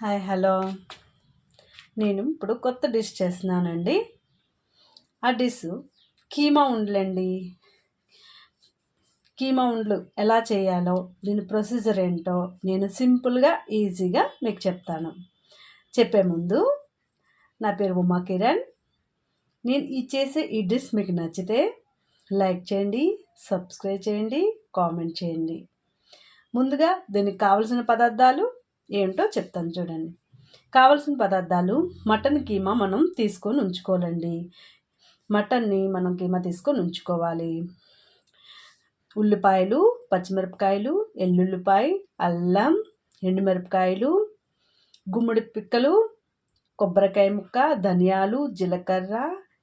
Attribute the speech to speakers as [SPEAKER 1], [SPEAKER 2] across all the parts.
[SPEAKER 1] Hi hello. నేను ఇప్పుడు కొత్త డిష్ చేస్తున్నానండి. ఆ డిష్ కీమా ఉండలండి. కీమా ఉండ్లు ఎలా చేయాలో దీని ప్రొసీజర్ ఏంటో నేను సింపుల్గా ఈజీగా మీకు చెప్తాను. చెప్పే ముందు నా పేరు ఉమా కిరణ్. నేను ఈ చేసే ఈ డిష్ మీకు నచ్చితే లైక్ చేయండి సబ్స్క్రైబ్ చేయండి కామెంట్ చేయండి. ముందుగా దీనికి కావలసిన పదార్థాలు ఏంటో చెప్తాను చూడండి. కావలసిన పదార్థాలు మటన్ కీమా మనం తీసుకొని ఉంచుకోవాలండి. మటన్ని మనం కీమా తీసుకొని ఉంచుకోవాలి. ఉల్లిపాయలు పచ్చిమిరపకాయలు ఎల్లుల్లిపాయ అల్లం ఎండుమిరపకాయలు గుమ్మడి పిక్కలు కొబ్బరికాయ ముక్క ధనియాలు జీలకర్ర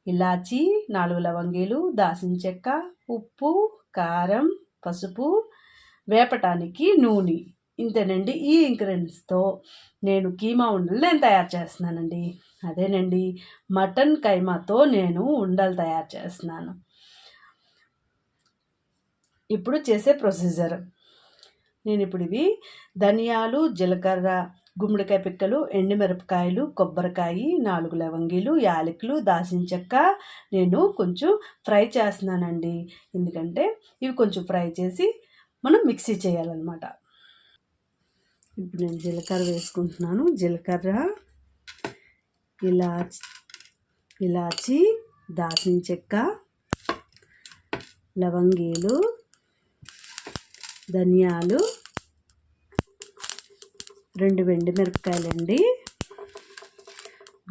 [SPEAKER 1] ఇలాచి నాలుగు లవంగీలు దాసిన చెక్క ఉప్పు కారం పసుపు వేపటానికి నూనె. ఇంతేనండి. ఈ ఇంగ్రీడియంట్స్తో నేను కీమా ఉండలు నేను తయారు చేస్తున్నానండి. అదేనండి. మటన్ కైమాతో నేను ఉండలు తయారు చేస్తున్నాను. ఇప్పుడు చేసే ప్రొసీజర్. నేను ఇప్పుడు ఇవి ధనియాలు జీలకర్ర గుమ్మడికాయ పిక్కలు ఎండుమిరపకాయలు కొబ్బరికాయ నాలుగు లవంగీలు యాలకులు దాసిన చెక్క నేను కొంచెం ఫ్రై చేస్తున్నానండి. ఎందుకంటే ఇవి కొంచెం ఫ్రై చేసి మనం మిక్సీ చేయాలన్నమాట. ఇప్పుడు నేను జీలకర్ర వేసుకుంటున్నాను. జీలకర్ర ఇలాచి ఇలాచి దాచిన చెక్క లవంగీలు ధనియాలు రెండు వెండి మిరపకాయలండి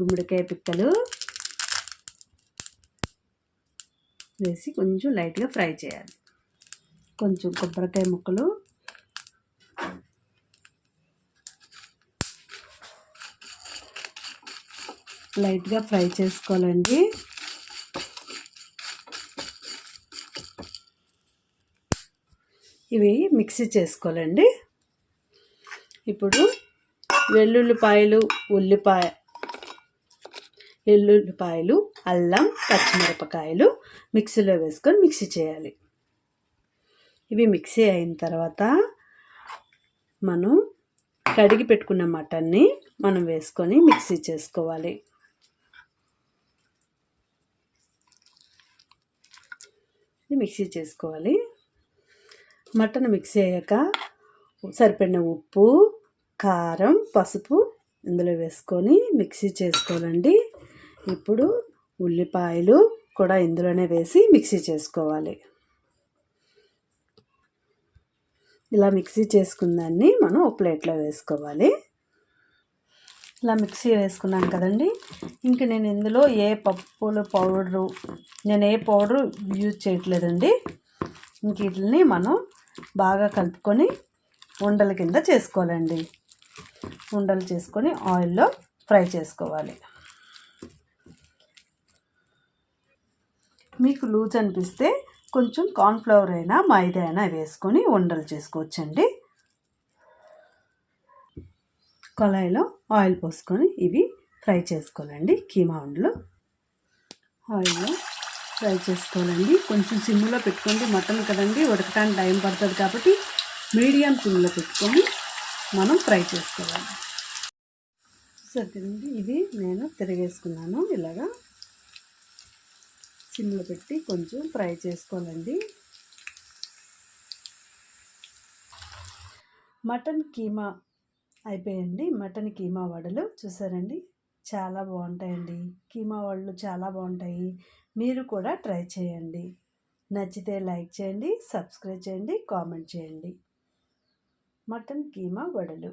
[SPEAKER 1] గుమ్మడికాయ పిక్కలు వేసి కొంచెం లైట్గా ఫ్రై చేయాలి. కొంచెం కొబ్బరికాయ ముక్కలు లైట్గా ఫ్రై చేసుకోవాలండి. ఇవి మిక్సీ చేసుకోవాలండి. ఇప్పుడు వెల్లుల్లిపాయలు ఉల్లిపాయ వెల్లుల్లిపాయలు అల్లం పచ్చిమిరపకాయలు మిక్సీలో వేసుకొని మిక్సీ చేయాలి. ఇవి మిక్సీ అయిన తర్వాత మనం కడిగి పెట్టుకున్న మటన్ని మనం వేసుకొని మిక్సీ చేసుకోవాలి. మిక్సీ చేసుకోవాలి. మటన్ మిక్సీ అయ్యాక సరిపడిన ఉప్పు కారం పసుపు ఇందులో వేసుకొని మిక్సీ చేసుకోవాలండి. ఇప్పుడు ఉల్లిపాయలు కూడా ఇందులోనే వేసి మిక్సీ చేసుకోవాలి. ఇలా మిక్సీ చేసుకున్న దాన్ని మనం ఒక ప్లేట్లో వేసుకోవాలి. ఇలా మిక్సీ వేసుకున్నాను కదండి. ఇంక నేను ఇందులో ఏ పప్పుల పౌడరు నేను ఏ పౌడరు యూజ్ చేయట్లేదండి. ఇంక వీటిని మనం బాగా కలుపుకొని ఉండల కింద చేసుకోవాలండి. ఉండలు చేసుకొని ఆయిల్లో ఫ్రై చేసుకోవాలి. మీకు లూజ్ అనిపిస్తే కొంచెం కార్న్ఫ్లవర్ అయినా మైదా అయినా వేసుకొని ఉండలు చేసుకోవచ్చండి. కళాయిలో ఆయిల్ పోసుకొని ఇవి ఫ్రై చేసుకోవాలండి కీమా ఉండలు. ఆయిల్లో ఫ్రై చేసుకోవాలండి. కొంచెం సిమ్లో పెట్టుకోండి. మటన్ కదండి ఉడకటానికి టైం పడుతుంది కాబట్టి మీడియం సిమ్లో పెట్టుకొని మనం ఫ్రై చేసుకోవాలి. సరేనండి ఇది నేను తిరిగేసుకున్నాను. ఇలాగా సిమ్లో పెట్టి కొంచెం ఫ్రై చేసుకోవాలండి. మటన్ కీమా అయిపోయండి. మటన్ కీమా వడలు చూసారండి? చాలా బాగుంటాయండి. కీమా వడలు చాలా బాగుంటాయి. మీరు కూడా ట్రై చేయండి. నచ్చితే లైక్ చేయండి సబ్స్క్రైబ్ చేయండి కామెంట్ చేయండి. మటన్ కీమా వడలు.